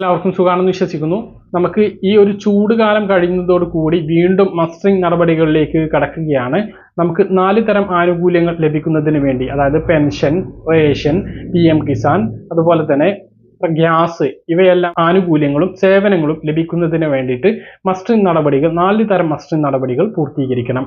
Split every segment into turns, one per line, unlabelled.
എല്ലാവർക്കും സുഖാണെന്ന് വിശ്വസിക്കുന്നു. നമുക്ക് ഈ ഒരു ചൂട് കാലം കഴിയുന്നതോട് കൂടി വീണ്ടും മസ്റ്ററിംഗ് നടപടികളിലേക്ക് കടക്കുകയാണ്. നമുക്ക് നാല് തരം ആനുകൂല്യങ്ങൾ ലഭിക്കുന്നതിന് വേണ്ടി അതായത് pension ration P M Kisan അതുപോലെ തന്നെ ഗ്യാസ് ഇവയെല്ലാം ആനുകൂല്യങ്ങളും സേവനങ്ങളും ലഭിക്കുന്നതിന് വേണ്ടിയിട്ട് മസ്റ്ററിംഗ് നടപടികൾ നാല് തരം മസ്റ്ററിംഗ് നടപടികൾ പൂർത്തീകരിക്കണം.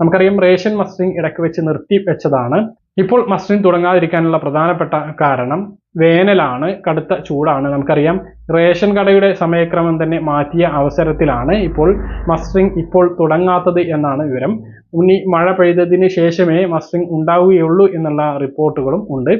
നമുക്കറിയാം റേഷൻ മസ്റ്ററിംഗ് ഇടയ്ക്ക് വെച്ച് നിർത്തി വെച്ചതാണ്. ഇപ്പോൾ മസ്റ്ററിംഗ് തുടങ്ങാതിരിക്കാനുള്ള പ്രധാനപ്പെട്ട കാരണം വേനലാണ് കടുത്ത ചൂടാണ്. നമുക്കറിയാം റേഷൻ കടയുടെ സമയക്രമം തന്നെ മാറ്റിയ അവസരത്തിലാണ് ഇപ്പോൾ മസ്റ്ററിംഗ് ഇപ്പോൾ തുടങ്ങാത്തത് എന്നാണ് വിവരം. ഉണ്ണി മഴ പെയ്തതിന് ശേഷമേ മസ്റ്ററിംഗ് ഉണ്ടാവുകയുള്ളൂ എന്നുള്ള റിപ്പോർട്ടുകളും ഉണ്ട്.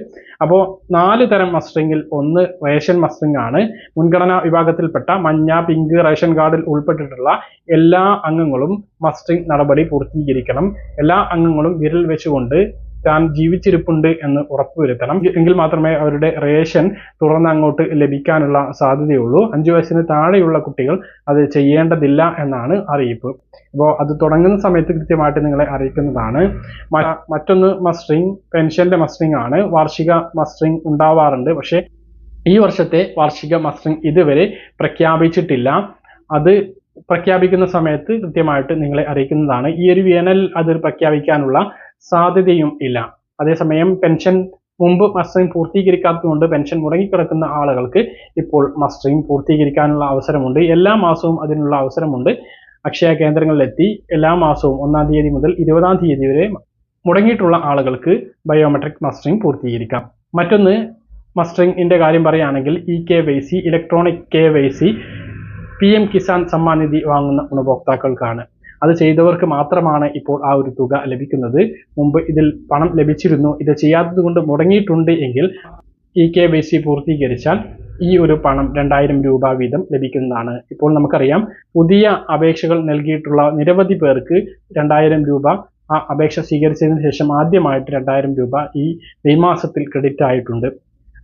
അപ്പോൾ നാല് തരം മസ്റ്ററിംഗിൽ ഒന്ന് റേഷൻ മസ്റ്ററിംഗ് ആണ് മുൻഗണനാ വിഭാഗത്തിൽപ്പെട്ട മഞ്ഞ പിങ്ക് റേഷൻ കാർഡിൽ ഉൾപ്പെട്ടിട്ടുള്ള എല്ലാ അംഗങ്ങളും മസ്റ്ററിംഗ് നടപടി പൂർത്തീകരിക്കണം. എല്ലാ അംഗങ്ങളും വിരൽ വെച്ചുകൊണ്ട് താൻ ജീവിച്ചിരിപ്പുണ്ട് എന്ന് ഉറപ്പുവരുത്തണം എങ്കിൽ മാത്രമേ അവരുടെ റേഷൻ തുടർന്ന് അങ്ങോട്ട് ലഭിക്കാനുള്ള സാധ്യതയുള്ളൂ. അഞ്ചു വയസ്സിന് താഴെയുള്ള കുട്ടികൾ അത് ചെയ്യേണ്ടതില്ല എന്നാണ് അറിയിപ്പ്. അപ്പോൾ അത് തുടങ്ങുന്ന സമയത്ത് കൃത്യമായിട്ട് നിങ്ങളെ അറിയിക്കുന്നതാണ്. മറ്റൊന്ന് മസ്റ്ററിങ് പെൻഷന്റെ മസ്റ്ററിങ് ആണ്. വാർഷിക മസ്റ്ററിങ് ഉണ്ടാവാറുണ്ട്. പക്ഷേ ഈ വർഷത്തെ വാർഷിക മസ്റ്ററിങ് ഇതുവരെ പ്രഖ്യാപിച്ചിട്ടില്ല. അത് പ്രഖ്യാപിക്കുന്ന സമയത്ത് കൃത്യമായിട്ട് നിങ്ങളെ അറിയിക്കുന്നതാണ്. ഈ ഒരു വേനൽ അത് പ്രഖ്യാപിക്കാനുള്ള സാധ്യതയും ഇല്ല. അതേസമയം പെൻഷൻ മുമ്പ് മസ്റ്ററിംഗ് പൂർത്തീകരിക്കാത്തതുകൊണ്ട് പെൻഷൻ മുടങ്ങിക്കിടക്കുന്ന ആളുകൾക്ക് ഇപ്പോൾ മസ്റ്ററിംഗ് പൂർത്തീകരിക്കാനുള്ള അവസരമുണ്ട്. എല്ലാ മാസവും അതിനുള്ള അവസരമുണ്ട്. അക്ഷയ കേന്ദ്രങ്ങളിലെത്തി എല്ലാ മാസവും ഒന്നാം തീയതി മുതൽ ഇരുപതാം തീയതി വരെ മുടങ്ങിയിട്ടുള്ള ആളുകൾക്ക് ബയോമെട്രിക് മസ്റ്ററിംഗ് പൂർത്തീകരിക്കാം. മറ്റൊന്ന് മസ്റ്ററിംഗിന്റെ കാര്യം പറയുകയാണെങ്കിൽ e K Y C electronic K Y C P M Kisan Samman Nidhi വാങ്ങുന്ന ഗുണഭോക്താക്കൾക്കാണ്. അത് ചെയ്തവർക്ക് മാത്രമാണ് ഇപ്പോൾ ആ ഒരു തുക ലഭിക്കുന്നത്. മുമ്പ് ഇതിൽ പണം ലഭിച്ചിരുന്നു. ഇത് ചെയ്യാത്തത് കൊണ്ട് മുടങ്ങിയിട്ടുണ്ട് എങ്കിൽ ഇ കെ വൈ സി പൂർത്തീകരിച്ചാൽ ഈ ഒരു പണം രണ്ടായിരം രൂപ വീതം ലഭിക്കുന്നതാണ്. ഇപ്പോൾ നമുക്കറിയാം പുതിയ അപേക്ഷകൾ നൽകിയിട്ടുള്ള നിരവധി പേർക്ക് രണ്ടായിരം രൂപ ആ അപേക്ഷ സ്വീകരിച്ചതിന് ശേഷം ആദ്യമായിട്ട് രണ്ടായിരം രൂപ ഈ മെയ് മാസത്തിൽ ക്രെഡിറ്റ് ആയിട്ടുണ്ട്.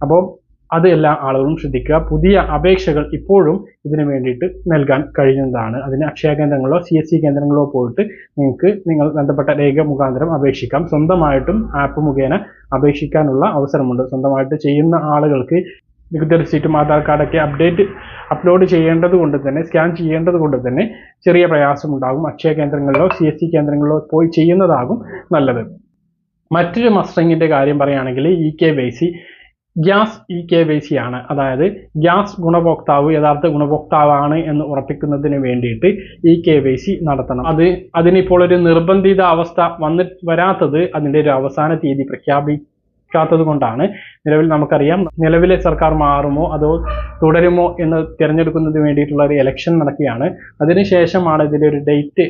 അപ്പോൾ അത് എല്ലാ ആളുകളും ശ്രദ്ധിക്കുക. പുതിയ അപേക്ഷകൾ ഇപ്പോഴും ഇതിനു വേണ്ടിയിട്ട് നൽകാൻ കഴിയുന്നതാണ്. അതിന് അക്ഷയ കേന്ദ്രങ്ങളോ സി എസ് സി കേന്ദ്രങ്ങളോ പോയിട്ട് നിങ്ങൾക്ക് നിങ്ങൾ ബന്ധപ്പെട്ട രേഖ മുഖാന്തരം അപേക്ഷിക്കാം. സ്വന്തമായിട്ടും ആപ്പ് മുഖേന അപേക്ഷിക്കാനുള്ള അവസരമുണ്ട്. സ്വന്തമായിട്ട് ചെയ്യുന്ന ആളുകൾക്ക് നികുതി റെസീറ്റും ആധാർ കാർഡൊക്കെ അപ്ഡേറ്റ് അപ്ലോഡ് ചെയ്യേണ്ടത് കൊണ്ട് തന്നെ സ്കാൻ ചെയ്യേണ്ടത് കൊണ്ട് തന്നെ ചെറിയ പ്രയാസമുണ്ടാകും അക്ഷയ കേന്ദ്രങ്ങളിലോ സി എസ് സി കേന്ദ്രങ്ങളിലോ പോയി ചെയ്യുന്നതാകും നല്ലത്. മറ്റൊരു മസ്റ്ററിങ്ങിന്റെ കാര്യം പറയുകയാണെങ്കിൽ e K Y C gas e K Y C ആണ്. അതായത് ഗ്യാസ് ഗുണഭോക്താവ് യഥാർത്ഥ ഗുണഭോക്താവാണ് എന്ന് ഉറപ്പിക്കുന്നതിന് വേണ്ടിയിട്ട് ഇ കെ വൈ സി നടത്തണം. അത് അതിനിപ്പോൾ ഒരു നിർബന്ധിത അവസ്ഥ വന്നി വരാത്തത് അതിന്റെ ഒരു അവസാന തീയതി പ്രഖ്യാപിക്കാത്തത് കൊണ്ടാണ്. നിലവിൽ നമുക്കറിയാം നിലവിലെ സർക്കാർ മാറുമോ അതോ തുടരുമോ എന്ന് തിരഞ്ഞെടുക്കുന്നതിന് വേണ്ടിയിട്ടുള്ള ഒരു ഇലക്ഷൻ നടക്കുകയാണ്. അതിനുശേഷമാണ് ഇതിന്റെ ഒരു ഡേറ്റ്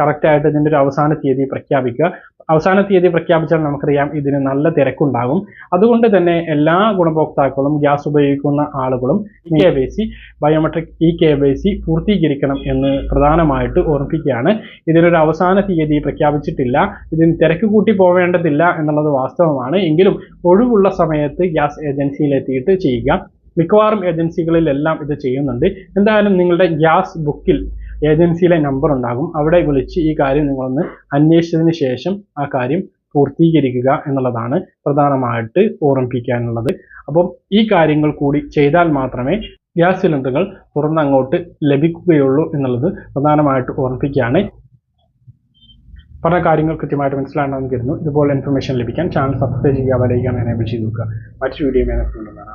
കറക്റ്റായിട്ട് ഇതിന്റെ ഒരു അവസാന തീയതി പ്രഖ്യാപിക്കുക. അവസാന തീയതി പ്രഖ്യാപിച്ചാൽ നമുക്കറിയാം ഇതിന് നല്ല തിരക്കുണ്ടാകും. അതുകൊണ്ട് തന്നെ എല്ലാ ഗുണഭോക്താക്കളും ഗ്യാസ് ഉപയോഗിക്കുന്ന ആളുകളും e K Y C biometric e K Y C പൂർത്തീകരിക്കണം എന്ന് പ്രധാനമായിട്ട് ഓർമ്മിപ്പിക്കുകയാണ്. ഇതിനൊരു അവസാന തീയതി പ്രഖ്യാപിച്ചിട്ടില്ല. ഇതിന് തിരക്ക് കൂട്ടി പോവേണ്ടതില്ല എന്നുള്ളത് വാസ്തവമാണ്. എങ്കിലും ഒഴിവുള്ള സമയത്ത് ഗ്യാസ് ഏജൻസിയിലെത്തിയിട്ട് ചെയ്യുക. മിക്കവാറും ഏജൻസികളിലെല്ലാം ഇത് ചെയ്യുന്നുണ്ട്. എന്തായാലും നിങ്ങളുടെ ഗ്യാസ് ബുക്കിൽ ഏജൻസിയിലെ നമ്പർ ഉണ്ടാകും. അവിടെ വിളിച്ച് ഈ കാര്യം നിങ്ങളൊന്ന് അന്വേഷിച്ചതിന് ശേഷം ആ കാര്യം പൂർത്തീകരിക്കുക എന്നുള്ളതാണ് പ്രധാനമായിട്ട് ഓർമ്മിപ്പിക്കാനുള്ളത്. അപ്പം ഈ കാര്യങ്ങൾ കൂടി ചെയ്താൽ മാത്രമേ ഗ്യാസ് സിലിണ്ടറുകൾ തുറന്നങ്ങോട്ട് ലഭിക്കുകയുള്ളൂ എന്നുള്ളത് പ്രധാനമായിട്ട് ഓർമ്മിപ്പിക്കുകയാണ്. പല കാര്യങ്ങൾ കൃത്യമായിട്ട് മനസ്സിലാണെന്ന് കരുതുന്നു. ഇതുപോലെ ഇൻഫർമേഷൻ ലഭിക്കാൻ ചാനൽ സബ്സ്ക്രൈബ് ചെയ്യുക വലയിക്കാൻ എനേബിൾ ചെയ്ത് നോക്കുക മറ്റൊരു വീഡിയോ മേനക്കുണ്ടെന്നാണ്